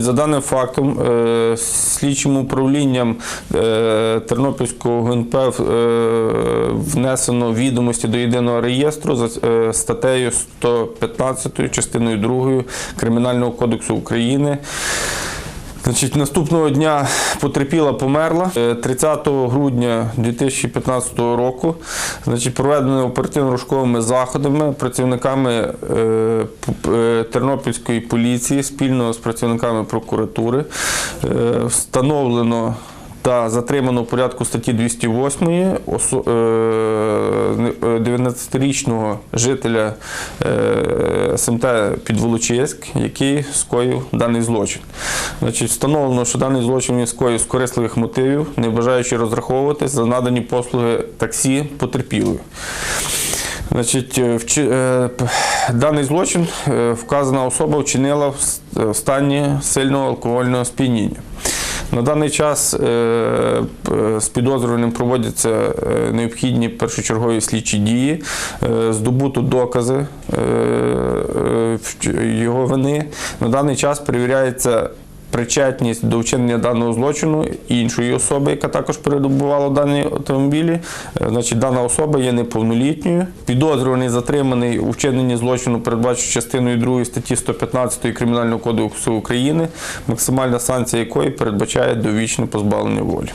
За даним фактом, е, слідчим управлінням е, Тернопільського ГНП е, внесено відомості до єдиного реєстру за статтею 115 частиною 2 Кримінального кодексу України. Значить, наступного дня потерпіла померла Е, 30 грудня 2015 року. Значить, проведено оперативно-розшуковими заходами працівниками е, е, Тернопільської поліції спільно з працівниками прокуратури. Е, встановлено та затримано в порядку статті 208 осо- е, 19-річного жителя СМТ Підволочиськ, який скоїв даний злочин. Значить, встановлено, що даний злочин він скоїв з корисливих мотивів, не бажаючи розраховуватись за надані послуги таксі потерпілою. Значить, е, е, даний злочин е, вказана особа вчинила в стані сильного алкогольного сп'яніння. На даний час з підозрюваним проводяться необхідні першочергові слідчі дії, здобуто докази його вини. На даний час перевіряється причетність до вчинення даного злочину іншої особи, яка також передобувала дані автомобілі. Е, Значить, дана особа є неповнолітньою. Підозрюваний затриманий у вчиненні злочину, передбачено частиною 2 статті 115 Кримінального кодексу України, максимальна санкція якої передбачає довічне позбавлення волі.